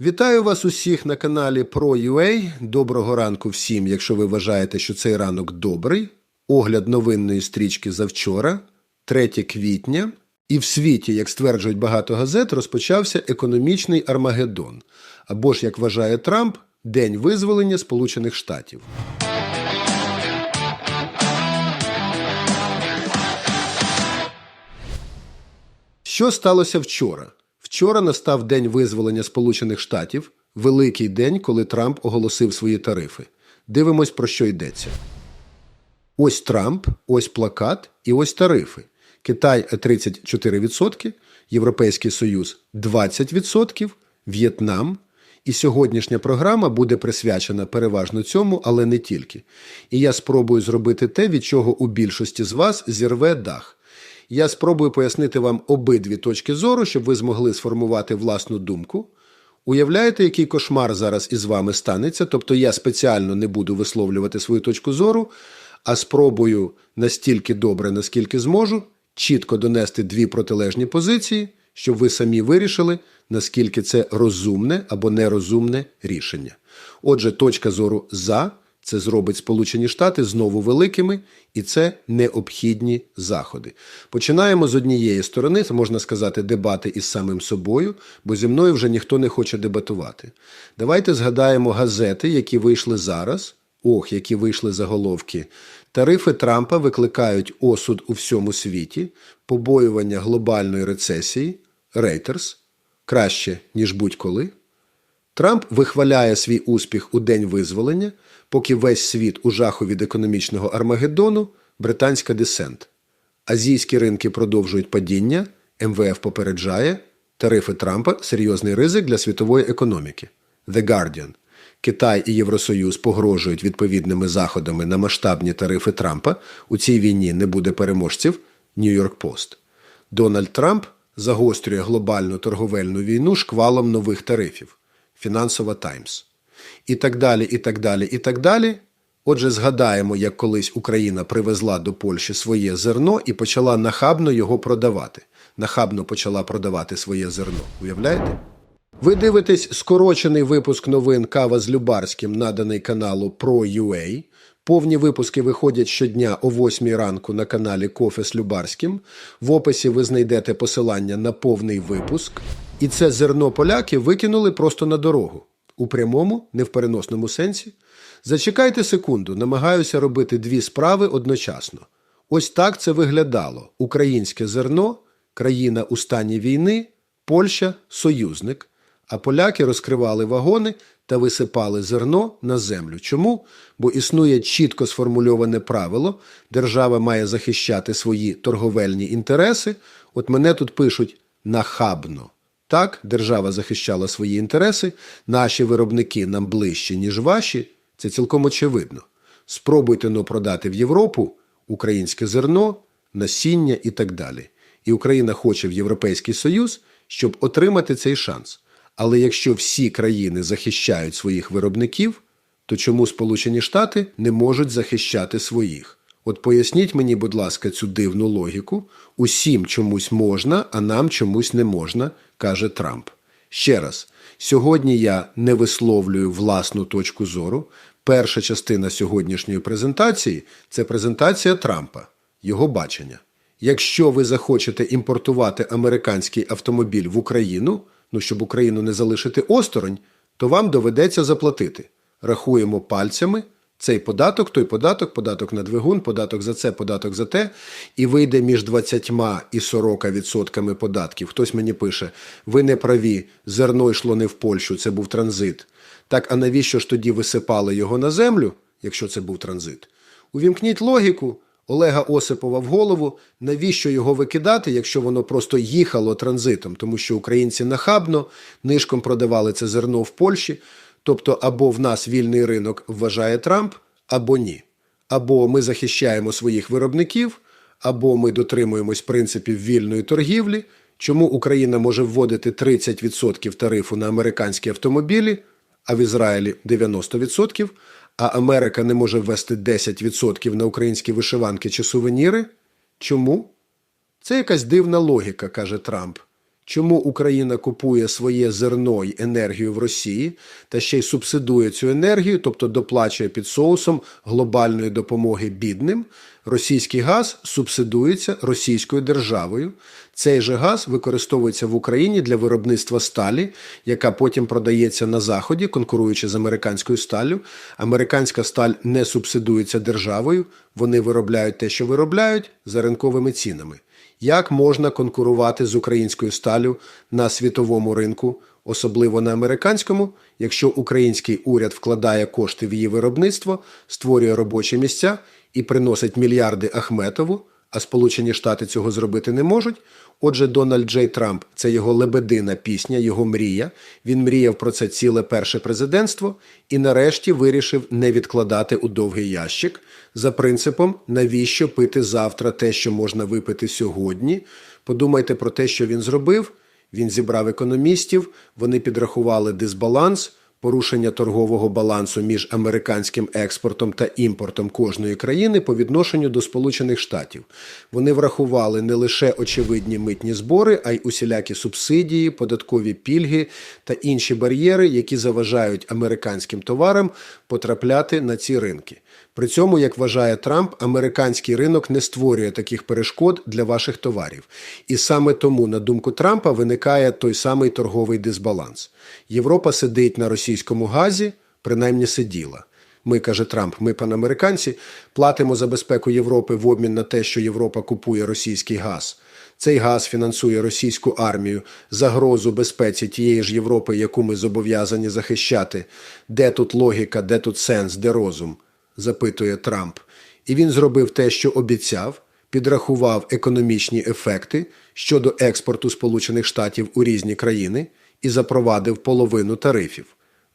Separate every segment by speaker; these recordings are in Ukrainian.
Speaker 1: Вітаю вас усіх на каналі ProUA. Доброго ранку всім, якщо ви вважаєте, що цей ранок добрий. Огляд новинної стрічки завчора, 3 квітня. І в світі, як стверджують багато газет, розпочався економічний Армагеддон. Або ж, як вважає Трамп, День визволення Сполучених Штатів. Що сталося вчора? Вчора настав день визволення Сполучених Штатів, великий день, коли Трамп оголосив свої тарифи. Дивимось, про що йдеться. Ось Трамп, ось плакат і ось тарифи. Китай 34%, Європейський Союз 20%, В'єтнам. І сьогоднішня програма буде присвячена переважно цьому, але не тільки. І я спробую зробити те, від чого у більшості з вас зірве дах. Я спробую пояснити вам обидві точки зору, щоб ви змогли сформувати власну думку. Уявляєте, який кошмар зараз із вами станеться? Тобто я спеціально не буду висловлювати свою точку зору, а спробую настільки добре, наскільки зможу, чітко донести дві протилежні позиції, щоб ви самі вирішили, наскільки це розумне або нерозумне рішення. Отже, точка зору за це зробить Сполучені Штати знову великими, і це необхідні заходи. Починаємо з однієї сторони, це можна сказати, дебати із самим собою, бо зі мною вже ніхто не хоче дебатувати. Давайте згадаємо газети, які вийшли зараз. Ох, які вийшли заголовки. Тарифи Трампа викликають осуд у всьому світі, побоювання глобальної рецесії, Reuters, краще, ніж будь-коли. Трамп вихваляє свій успіх у день визволення, поки весь світ у жаху від економічного Армагеддону, британська десент. Азійські ринки продовжують падіння, МВФ попереджає, тарифи Трампа серйозний ризик для світової економіки. The Guardian. Китай і Євросоюз погрожують відповідними заходами на масштабні тарифи Трампа. У цій війні не буде переможців. Нью-Йорк Пост. Дональд Трамп загострює глобальну торговельну війну шквалом нових тарифів. Фінансова Таймс. І так далі, і так далі, і так далі. Отже, згадаємо, як колись Україна привезла до Польщі своє зерно і почала нахабно його продавати. Нахабно почала продавати своє зерно. Уявляєте? Ви дивитесь скорочений випуск новин Кава з Любарським, наданий каналу ProUA. Повні випуски виходять щодня о 8 ранку на каналі Кофе з Любарським. В описі ви знайдете посилання на повний випуск. І це зерно поляки викинули просто на дорогу. У прямому, не в переносному сенсі. Зачекайте секунду, намагаюся робити дві справи одночасно. Ось так це виглядало: українське зерно, країна у стані війни, Польща союзник. А поляки розкривали вагони та висипали зерно на землю. Чому? Бо існує чітко сформульоване правило: держава має захищати свої торговельні інтереси. От мене тут пишуть нахабно. Так, держава захищала свої інтереси, наші виробники нам ближче, ніж ваші. Це цілком очевидно. Спробуйте но продати в Європу українське зерно, насіння і так далі. І Україна хоче в Європейський Союз, щоб отримати цей шанс. Але якщо всі країни захищають своїх виробників, то чому Сполучені Штати не можуть захищати своїх? От поясніть мені, будь ласка, цю дивну логіку. Усім чомусь можна, а нам чомусь не можна, каже Трамп. Ще раз, сьогодні я не висловлюю власну точку зору. Перша частина сьогоднішньої презентації це презентація Трампа, його бачення. Якщо ви захочете імпортувати американський автомобіль в Україну, ну щоб Україну не залишити осторонь, то вам доведеться заплатити. Рахуємо пальцями цей податок, той податок, податок на двигун, податок за це, податок за те, і вийде між 20 і 40 відсотками податків. Хтось мені пише: ви не праві, зерно йшло не в Польщу, це був транзит. Так, а навіщо ж тоді висипали його на землю, якщо це був транзит? Увімкніть логіку. Олега Осипова в голову, навіщо його викидати, якщо воно просто їхало транзитом, тому що українці нахабно нишком продавали це зерно в Польщі. Тобто, або в нас вільний ринок вважає Трамп, або ні. Або ми захищаємо своїх виробників, або ми дотримуємось принципів вільної торгівлі. Чому Україна може вводити 30% тарифу на американські автомобілі, а в Ізраїлі 90%, а Америка не може ввести 10% на українські вишиванки чи сувеніри? Чому? Це якась дивна логіка, каже Трамп. Чому Україна купує своє зерно й енергію в Росії та ще й субсидує цю енергію, тобто доплачує під соусом глобальної допомоги бідним? Російський газ субсидується російською державою. Цей же газ використовується в Україні для виробництва сталі, яка потім продається на заході, конкуруючи з американською сталлю. Американська сталь не субсидується державою. Вони виробляють те, що виробляють, за ринковими цінами. Як можна конкурувати з українською сталю на світовому ринку, особливо на американському, якщо український уряд вкладає кошти в її виробництво, створює робочі місця і приносить мільярди Ахметову, а Сполучені Штати цього зробити не можуть? Отже, Дональд Джей Трамп це його лебедина пісня, його мрія. Він мріяв про це ціле перше президентство і нарешті вирішив не відкладати у довгий ящик за принципом, навіщо пити завтра те, що можна випити сьогодні. Подумайте про те, що він зробив. Він зібрав економістів, вони підрахували дисбаланс, порушення торгового балансу між американським експортом та імпортом кожної країни по відношенню до Сполучених Штатів. Вони врахували не лише очевидні митні збори, а й усілякі субсидії, податкові пільги та інші бар'єри, які заважають американським товарам потрапляти на ці ринки. При цьому, як вважає Трамп, американський ринок не створює таких перешкод для ваших товарів. І саме тому, на думку Трампа, виникає той самий торговий дисбаланс. Європа сидить на російському газі, принаймні сиділа. Ми, каже Трамп, ми панамериканці, платимо за безпеку Європи в обмін на те, що Європа купує російський газ. Цей газ фінансує російську армію, загрозу безпеці тієї ж Європи, яку ми зобов'язані захищати. Де тут логіка, де тут сенс, де розум? Запитує Трамп. І він зробив те, що обіцяв, підрахував економічні ефекти щодо експорту Сполучених Штатів у різні країни і запровадив половину тарифів.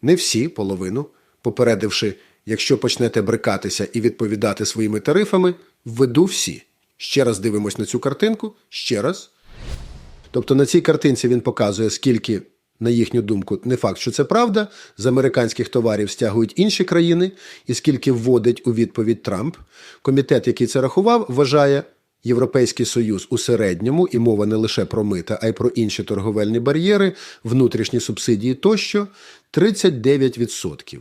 Speaker 1: Не всі половину, попередивши, якщо почнете брикатися і відповідати своїми тарифами, введу всі. Ще раз дивимось на цю картинку, ще раз. Тобто на цій картинці він показує, скільки, на їхню думку, не факт, що це правда, з американських товарів стягують інші країни, і скільки вводить у відповідь Трамп. Комітет, який це рахував, вважає Європейський Союз у середньому, і мова не лише про мита, а й про інші торговельні бар'єри, внутрішні субсидії тощо 39%.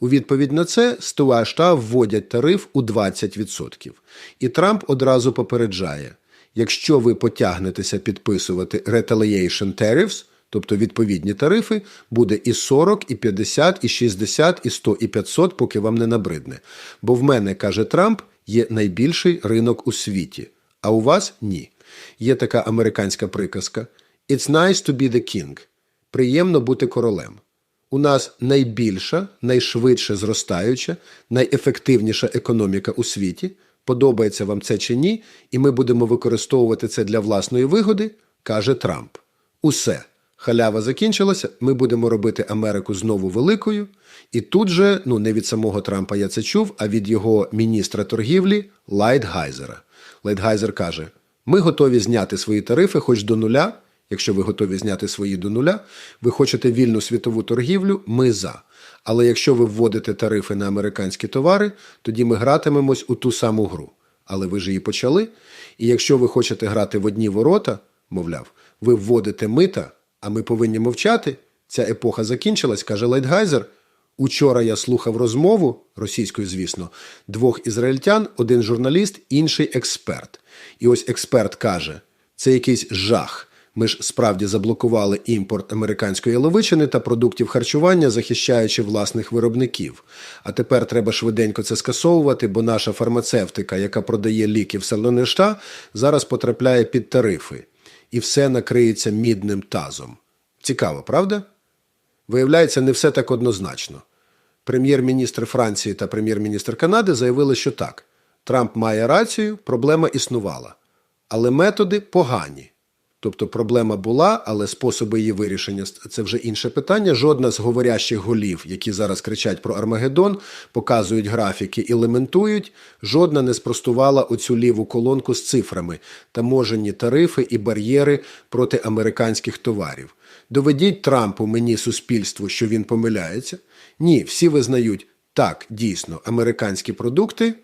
Speaker 1: У відповідь на це США вводять тариф у 20%. І Трамп одразу попереджає: якщо ви потягнетеся підписувати retaliation tariffs, тобто відповідні тарифи, буде і 40, і 50, і 60, і 100, і 500, поки вам не набридне. Бо в мене, каже Трамп, є найбільший ринок у світі, а у вас ні. Є така американська приказка: It's nice to be the king. Приємно бути королем. У нас найбільша, найшвидше зростаюча, найефективніша економіка у світі. Подобається вам це чи ні, і ми будемо використовувати це для власної вигоди, каже Трамп. Усе. Халява закінчилася, ми будемо робити Америку знову великою. І тут же, ну не від самого Трампа я це чув, а від його міністра торгівлі Лайтгайзера. Лайтгайзер каже: ми готові зняти свої тарифи хоч до нуля. Якщо ви готові зняти свої до нуля, ви хочете вільну світову торгівлю, ми за. Але якщо ви вводите тарифи на американські товари, тоді ми гратимемось у ту саму гру. Але ви ж її почали. І якщо ви хочете грати в одні ворота, мовляв, ви вводите мита, а ми повинні мовчати. Ця епоха закінчилась, каже Лайтгайзер. Учора я слухав розмову російською, звісно, двох ізраїльтян, один журналіст, інший експерт. І ось експерт каже: це якийсь жах. Ми ж справді заблокували імпорт американської яловичини та продуктів харчування, захищаючи власних виробників. А тепер треба швиденько це скасовувати, бо наша фармацевтика, яка продає ліки в Селенешта, зараз потрапляє під тарифи. І все накриється мідним тазом. Цікаво, правда? Виявляється, не все так однозначно. Прем'єр-міністр Франції та прем'єр-міністр Канади заявили, що так, Трамп має рацію, проблема існувала. Але методи погані. Тобто проблема була, але способи її вирішення це вже інше питання. Жодна з говорящих голів, які зараз кричать про Армагеддон, показують графіки і лементують, жодна не спростувала оцю ліву колонку з цифрами, таможенні тарифи і бар'єри проти американських товарів. Доведіть Трампу мені суспільству, що він помиляється. Ні, всі визнають, так, дійсно, американські продукти,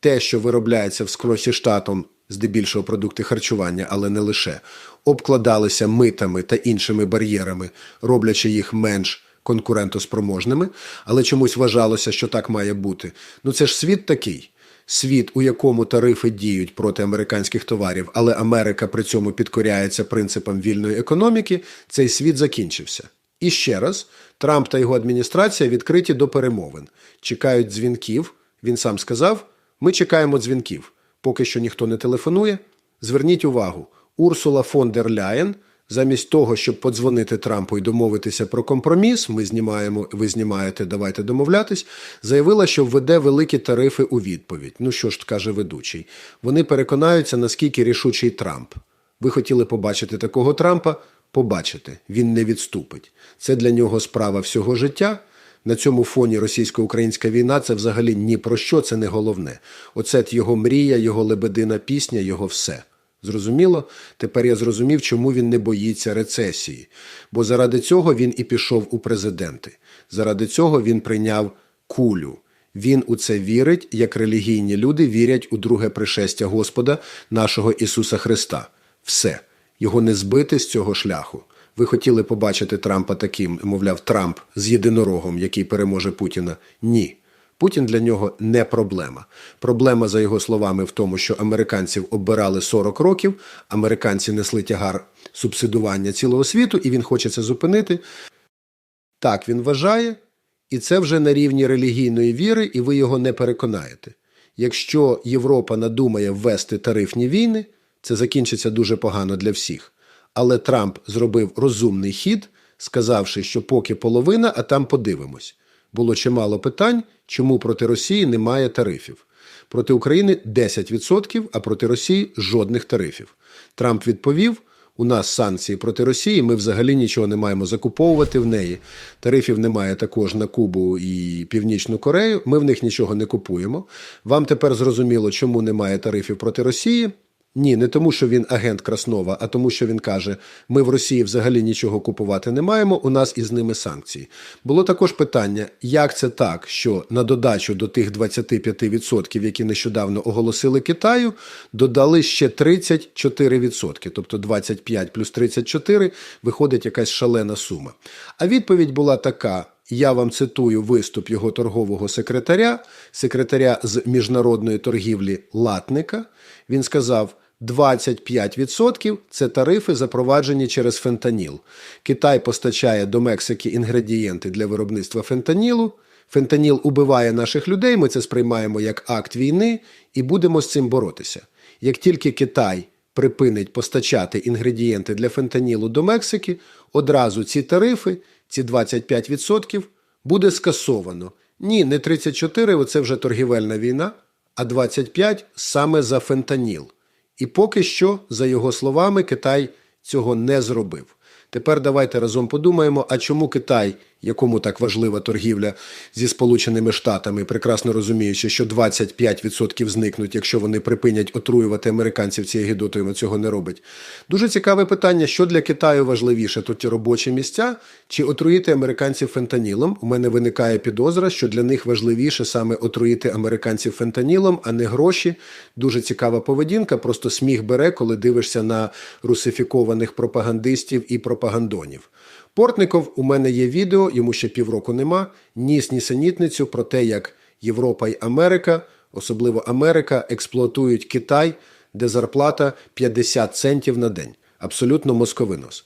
Speaker 1: те, що виробляється в скросі штатом, здебільшого продукти харчування, але не лише, обкладалися митами та іншими бар'єрами, роблячи їх менш конкурентоспроможними, але чомусь вважалося, що так має бути. Ну це ж світ такий. Світ, у якому тарифи діють проти американських товарів, але Америка при цьому підкоряється принципам вільної економіки, цей світ закінчився. І ще раз, Трамп та його адміністрація відкриті до перемовин. Чекають дзвінків. Він сам сказав: ми чекаємо дзвінків. Поки що ніхто не телефонує. Зверніть увагу, Урсула фон дер Ляєн, замість того, щоб подзвонити Трампу і домовитися про компроміс, ми знімаємо, ви знімаєте, давайте домовлятись, заявила, що введе великі тарифи у відповідь. Ну що ж каже ведучий, вони переконаються, наскільки рішучий Трамп. Ви хотіли побачити такого Трампа? Побачите, він не відступить. Це для нього справа всього життя. На цьому фоні російсько-українська війна це взагалі ні про що, це не головне. Оце його мрія, його лебедина пісня, його все. Зрозуміло? Тепер я зрозумів, чому він не боїться рецесії. Бо заради цього він і пішов у президенти. Заради цього він прийняв кулю. Він у це вірить, як релігійні люди вірять у друге пришестя Господа, нашого Ісуса Христа. Все. Його не збити з цього шляху. Ви хотіли побачити Трампа таким, мовляв, Трамп з єдинорогом, який переможе Путіна? Ні. Путін для нього не проблема. Проблема, за його словами, в тому, що американців обирали 40 років, американці несли тягар субсидування цілого світу, і він хоче це зупинити. Так він вважає, і це вже на рівні релігійної віри, і ви його не переконаєте. Якщо Європа надумає ввести тарифні війни, це закінчиться дуже погано для всіх. Але Трамп зробив розумний хід, сказавши, що поки половина, а там подивимось. Було чимало питань, чому проти Росії немає тарифів. Проти України 10%, а проти Росії жодних тарифів. Трамп відповів: у нас санкції проти Росії, ми взагалі нічого не маємо закуповувати в неї. Тарифів немає також на Кубу і Північну Корею. Ми в них нічого не купуємо. Вам тепер зрозуміло, чому немає тарифів проти Росії. Ні, не тому, що він агент Краснова, а тому, що він каже: ми в Росії взагалі нічого купувати не маємо. У нас із ними санкції. Було також питання, як це так, що на додачу до тих 25%, які нещодавно оголосили Китаю, додали ще 34%, тобто 25 плюс 34 виходить якась шалена сума. А відповідь була така. Я вам цитую виступ його торгового секретаря, секретаря з міжнародної торгівлі Латника. Він сказав: 25% – це тарифи, запроваджені через фентаніл. Китай постачає до Мексики інгредієнти для виробництва фентанілу. Фентаніл убиває наших людей. Ми це сприймаємо як акт війни і будемо з цим боротися. Як тільки Китай припинить постачати інгредієнти для фентанілу до Мексики, одразу ці тарифи, ці 25% буде скасовано. Ні, не 34, оце вже торгівельна війна, а 25 саме за фентаніл. І поки що, за його словами, Китай цього не зробив. Тепер давайте разом подумаємо, а чому Китай, якому так важлива торгівля зі Сполученими Штатами, прекрасно розуміючи, що 25% зникнуть, якщо вони припинять отруювати американців цією гідотою, цього не робить. Дуже цікаве питання, що для Китаю важливіше, тут робочі місця чи отруїти американців фентанілом. У мене виникає підозра, що для них важливіше саме отруїти американців фентанілом, а не гроші. Дуже цікава поведінка. Просто сміх бере, коли дивишся на русифікованих пропагандистів і пропагандонів. Портников у мене є відео, йому ще півроку нема. Ніс нісенітницю про те, як Європа і Америка, особливо Америка, експлуатують Китай, де зарплата 50 центів на день. Абсолютно московинос.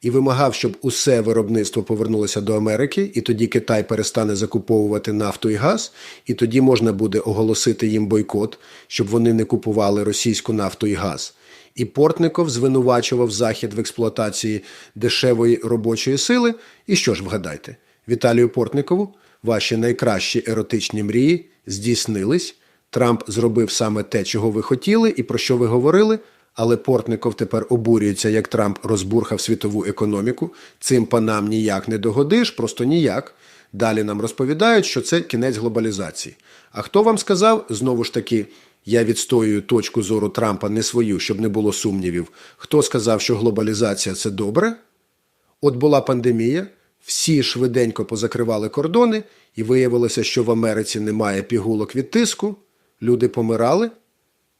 Speaker 1: І вимагав, щоб усе виробництво повернулося до Америки, і тоді Китай перестане закуповувати нафту і газ, і тоді можна буде оголосити їм бойкот, щоб вони не купували російську нафту і газ. І Портников звинувачував Захід в експлуатації дешевої робочої сили. І що ж вгадайте, Віталію Портникову, ваші найкращі еротичні мрії здійснились. Трамп зробив саме те, чого ви хотіли і про що ви говорили. Але Портников тепер обурюється, як Трамп розбурхав світову економіку. Цим панам ніяк не догодиш, просто ніяк. Далі нам розповідають, що це кінець глобалізації. А хто вам сказав знову ж таки? Я відстоюю точку зору Трампа не свою, щоб не було сумнівів. Хто сказав, що глобалізація це добре? От була пандемія, всі швиденько позакривали кордони, і виявилося, що в Америці немає пігулок від тиску, люди помирали.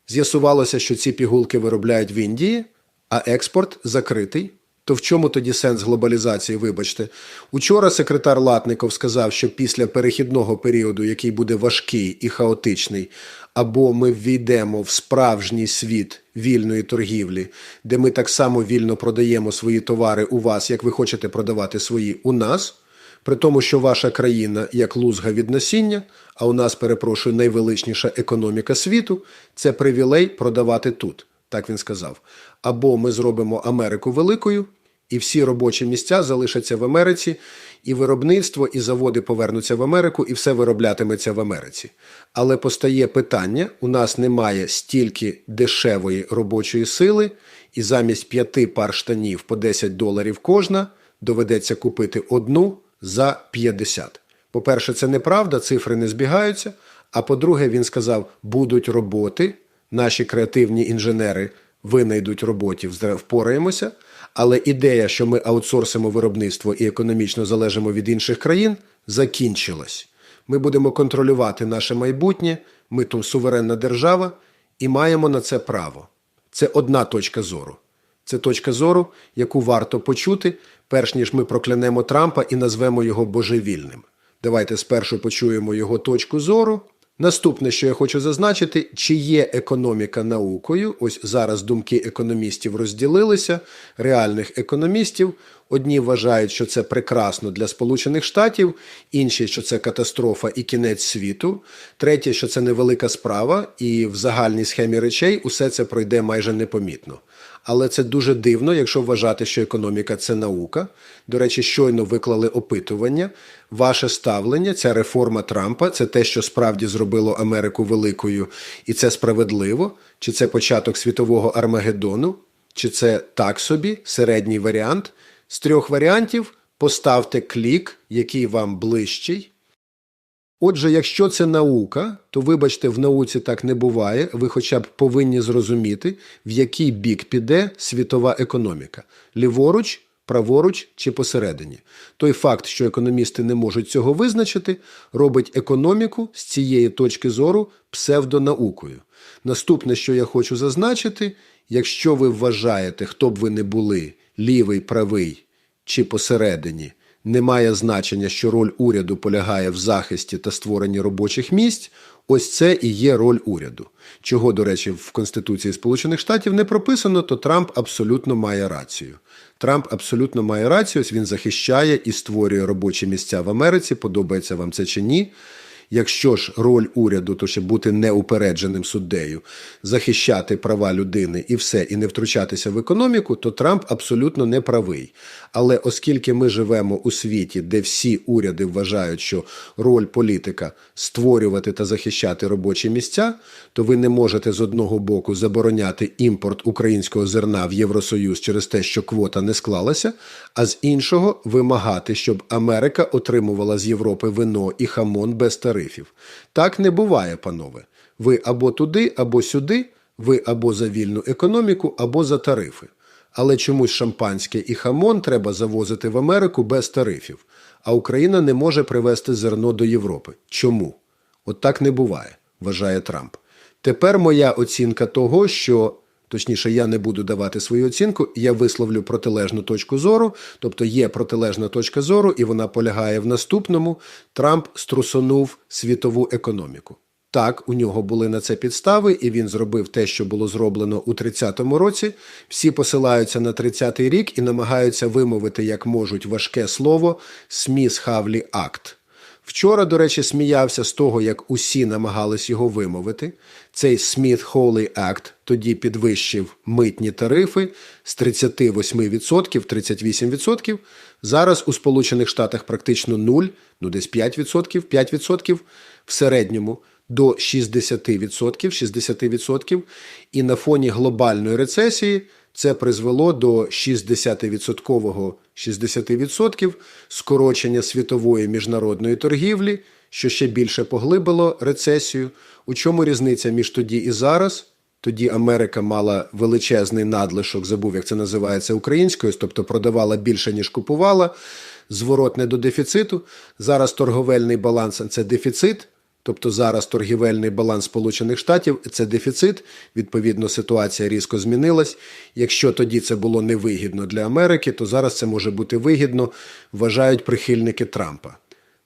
Speaker 1: З'ясувалося, що ці пігулки виробляють в Індії, а експорт закритий. То в чому тоді сенс глобалізації? Вибачте, учора секретар Латников сказав, що після перехідного періоду, який буде важкий і хаотичний, або ми ввійдемо в справжній світ вільної торгівлі, де ми так само вільно продаємо свої товари у вас, як ви хочете продавати свої у нас. При тому, що ваша країна як лузга від насіння, а у нас, перепрошую, найвеличніша економіка світу, це привілей продавати тут. Так він сказав. Або ми зробимо Америку великою, і всі робочі місця залишаться в Америці, і виробництво, і заводи повернуться в Америку, і все вироблятиметься в Америці. Але постає питання: у нас немає стільки дешевої робочої сили, і замість п'яти пар штанів по 10 доларів кожна доведеться купити одну за 50. По-перше, це неправда, цифри не збігаються. А по-друге, він сказав, будуть роботи, наші креативні інженери винайдуть роботів, впораємося. Але ідея, що ми аутсорсимо виробництво і економічно залежимо від інших країн, закінчилась. Ми будемо контролювати наше майбутнє, ми тут суверенна держава і маємо на це право. Це одна точка зору. Це точка зору, яку варто почути, перш ніж ми проклянемо Трампа і назвемо його божевільним. Давайте спершу почуємо його точку зору. Наступне, що я хочу зазначити, чи є економіка наукою. Ось зараз думки економістів розділилися, реальних економістів. Одні вважають, що це прекрасно для Сполучених Штатів, інші, що це катастрофа і кінець світу. Третє, що це невелика справа, і в загальній схемі речей усе це пройде майже непомітно. Але це дуже дивно, якщо вважати, що економіка це наука. До речі, щойно виклали опитування. Ваше ставлення, ця реформа Трампа, це те, що справді зробило Америку великою, і це справедливо? Чи це початок світового Армагеддону? Чи це так собі середній варіант? З трьох варіантів поставте клік, який вам ближчий. Отже, якщо це наука, то вибачте, в науці так не буває. Ви хоча б повинні зрозуміти, в який бік піде світова економіка ліворуч, праворуч чи посередині. Той факт, що економісти не можуть цього визначити, робить економіку з цієї точки зору псевдонаукою. Наступне, що я хочу зазначити, якщо ви вважаєте, хто б ви не були, лівий, правий чи посередині не має значення, що роль уряду полягає в захисті та створенні робочих місць. Ось це і є роль уряду. Чого, до речі, в Конституції Сполучених Штатів не прописано, то Трамп абсолютно має рацію. Трамп абсолютно має рацію, ось він захищає і створює робочі місця в Америці. Подобається вам це чи ні? Якщо ж роль уряду, то щоб бути неупередженим суддею, захищати права людини і все, і не втручатися в економіку, то Трамп абсолютно не правий. Але оскільки ми живемо у світі, де всі уряди вважають, що роль політика створювати та захищати робочі місця, то ви не можете з одного боку забороняти імпорт українського зерна в Євросоюз через те, що квота не склалася, а з іншого вимагати, щоб Америка отримувала з Європи вино і хамон без тарифів. Так не буває, панове. Ви або туди, або сюди, ви або за вільну економіку, або за тарифи. Але чомусь шампанське і хамон треба завозити в Америку без тарифів, а Україна не може привезти зерно до Європи. Чому? От так не буває, вважає Трамп. Тепер моя оцінка того, що. Точніше, я не буду давати свою оцінку, я висловлю протилежну точку зору, тобто є протилежна точка зору, і вона полягає в наступному: Трамп струсонув світову економіку. Так, у нього були на це підстави, і він зробив те, що було зроблено у 30-му році. Всі посилаються на 30-й рік і намагаються вимовити як можуть важке слово Сміс Хавлі Акт. Вчора, до речі, сміявся з того, як усі намагались його вимовити. Цей Сміт Холлі Акт тоді підвищив митні тарифи з 38% 38%. Зараз у Сполучених Штатах практично 0, ну десь 5%, 5% в середньому до 60%, 60%. І на фоні глобальної рецесії це призвело до 60% 60% скорочення світової міжнародної торгівлі, що ще більше поглибило рецесію. У чому різниця між тоді і зараз? Тоді Америка мала величезний надлишок, забув, як це називається українською, тобто продавала більше, ніж купувала, зворотне до дефіциту. Зараз торговельний баланс це дефіцит. Тобто зараз торгівельний баланс Сполучених Штатів це дефіцит. Відповідно, ситуація різко змінилась. Якщо тоді це було невигідно для Америки, то зараз це може бути вигідно, вважають прихильники Трампа.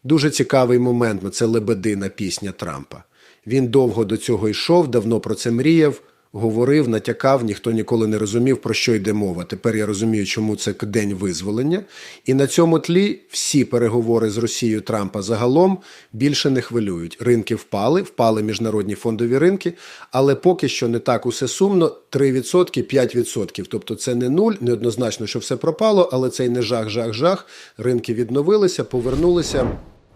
Speaker 1: Дуже цікавий момент це лебедина пісня Трампа. Він довго до цього йшов, давно про це мріяв, говорив, натякав, ніхто ніколи не розумів, про що йде мова. Тепер я розумію, чому це день визволення. І на цьому тлі всі переговори з Росією Трампа загалом більше не хвилюють. Ринки впали, впали міжнародні фондові ринки, але поки що не так усе сумно. 3%, 5%. Тобто це не нуль, неоднозначно, що все пропало, але це й не жах, жах, жах. Ринки відновилися, повернулися.